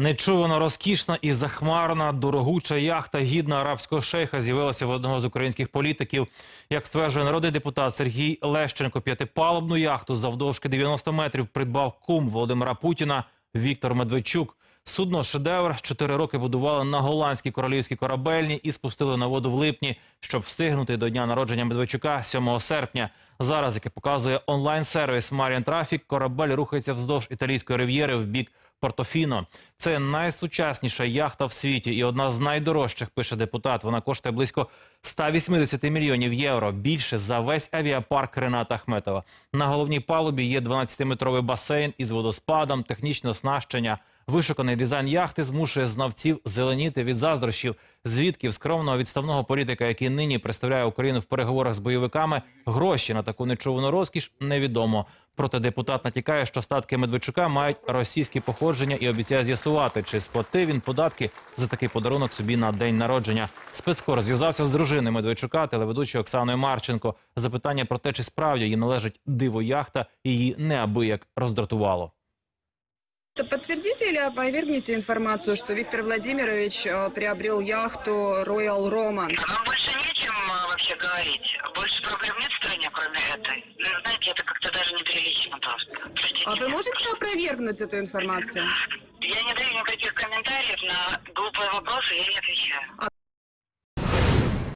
Нечувано розкішна і захмарна дорогуча яхта гідна арабського шейха з'явилася в одного з українських політиків. Як стверджує народний депутат Сергій Лещенко, п'ятипалубну яхту завдовжки 90 метрів придбав кум Володимира Путіна Віктор Медведчук. Судно шедевр чотири роки будували на голландській королівській корабельні і спустили на воду в липні, щоб встигнути до дня народження Медведчука 7 серпня. Зараз, як показує онлайн-сервіс Маріан Трафік, корабель рухається вздовж італійської рив'єри в бік Портофіно. Це найсучасніша яхта в світі і одна з найдорожчих, пише депутат. Вона коштує близько 180 мільйонів євро. Більше за весь авіапарк Рената Ахметова. На головній палубі є 12-метровий басейн із водоспадом, технічне оснащення. Вишуканий дизайн яхти змушує знавців зеленіти від заздрощів. Звідки скромного відставного політика, який нині представляє Україну в переговорах з бойовиками, гроші на таку нечувану розкіш невідомо. Проте депутат натякає, що статки Медведчука мають російські походження і обіцяє з'ясувати, чи сплатив він податки за такий подарунок собі на день народження. Спецкор зв'язався з дружиною Медведчука, телеведучою Оксаною Марченко. Запитання про те, чи справді їй належить диво яхта, її неабияк роздратувало. Это Подтвердите или опровергните информацию, что Виктор Владимирович э, приобрел яхту Royal Romance? Нам больше нечем а, вообще говорить. Больше проблем нет в стране, А вы меня. можете опровергнуть эту информацию? Я не даю никаких комментариев на глупые вопросы, я не отвечаю. А